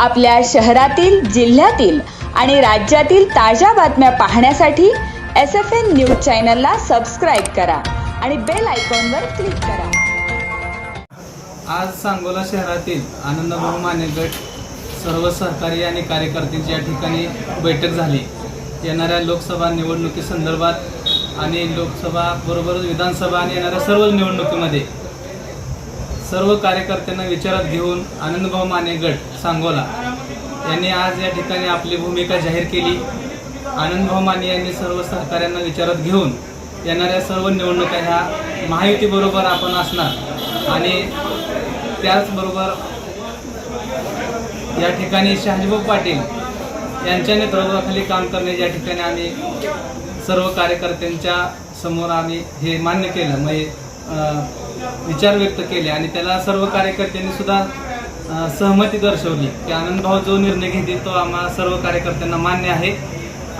आपल्या शहरातील जिल्ह्यातील आणि राज्यातील ताज्या बातम्या पाहण्यासाठी एस एफ एन न्यूज चॅनलला सबस्क्राईब करा आणि बेल आयकॉनवर क्लिक करा. आज सांगोला शहरातील आनंदभाऊ माने गट सर्व सहकारी आणि कार्यकर्त्यांची या ठिकाणी बैठक झाली. येणाऱ्या लोकसभा निवडणुकीसंदर्भात आणि लोकसभा बरोबरच विधानसभा आणि येणाऱ्या सर्व निवडणुकीमध्ये सर्व कार्यकर्त्यांना विचारात घेऊन आनंदभाऊ माने गट सांगोला यांनी आज या ठिकाणी आपली भूमिका जाहीर केली. आनंदभाऊ माने यांनी सर्व सहकाऱ्यांना विचारात घेऊन येणाऱ्या सर्व निवडणुका ह्या महायुतीबरोबर आपण असणार आणि त्याचबरोबर या ठिकाणी शहाजीभाऊ पाटील यांच्या नेतृत्वाखाली काम करण्याची या ठिकाणी आम्ही सर्व कार्यकर्त्यांच्या समोर आम्ही हे मान्य केलं. म्हणजे विचार व्यक्त केले आणि त्याला सर्व कार्यकर्त्यांनी सुद्धा सहमती दर्शवली की आनंदभाऊ जो निर्णय घेतील तो आम्हा सर्व कार्यकर्त्यांना मान्य आहे.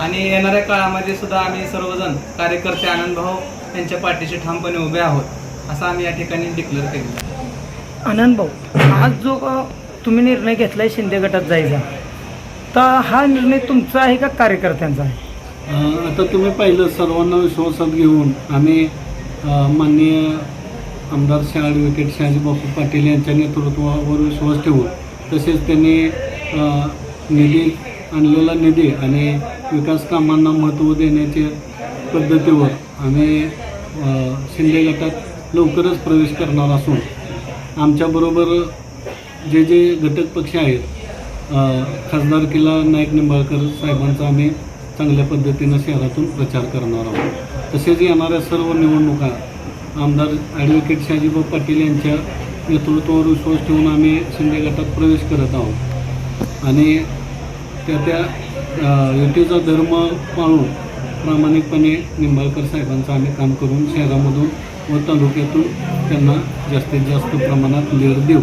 आणि येणाऱ्या काळामध्ये सुद्धा आम्ही सर्वजण कार्यकर्ते आनंदभाऊ यांच्या पाठीशी ठामपणे उभे आहोत असं आम्ही या ठिकाणी डिक्लेअर आहे. आनंद भाऊ आज जो तुम्ही निर्णय घेतलाय शिंदे गटात जायचा तर हा निर्णय तुमचा आहे का कार्यकर्त्यांचा आहे? आता तुम्ही पाहिलं सर्वांना विश्वासात घेऊन आम्ही माननीय आमदार शहा ॲडव्होकेट शहाजी बापू पाटील यांच्या नेतृत्वावर विश्वास ठेवून तसेच त्यांनी निधी आणलेला निधी आणि विकास कामांना महत्त्व देण्याच्या पद्धतीवर आम्ही शिंदे गटात लवकरच प्रवेश करणार असून आमच्याबरोबर जे जे घटक पक्ष आहेत खासदार किला नाईक निंबाळकर साहेबांचा आम्ही चांगल्या पद्धतीनं शहरातून प्रचार करणार आहोत. तसेच येणाऱ्या सर्व निवडणुका आमदार ॲडव्होकेट शहाजीभाऊ पाटील यांच्या नेतृत्वावर विश्वास ठेवून आम्ही शिंदे गटात प्रवेश करत आहोत. आणि त्या त्या युतीचा धर्म पाळून प्रामाणिकपणे निंबाळकर साहेबांचं आम्ही काम करून शहरामधून व तालुक्यातून त्यांना जास्तीत जास्त प्रमाणात लीड देऊ.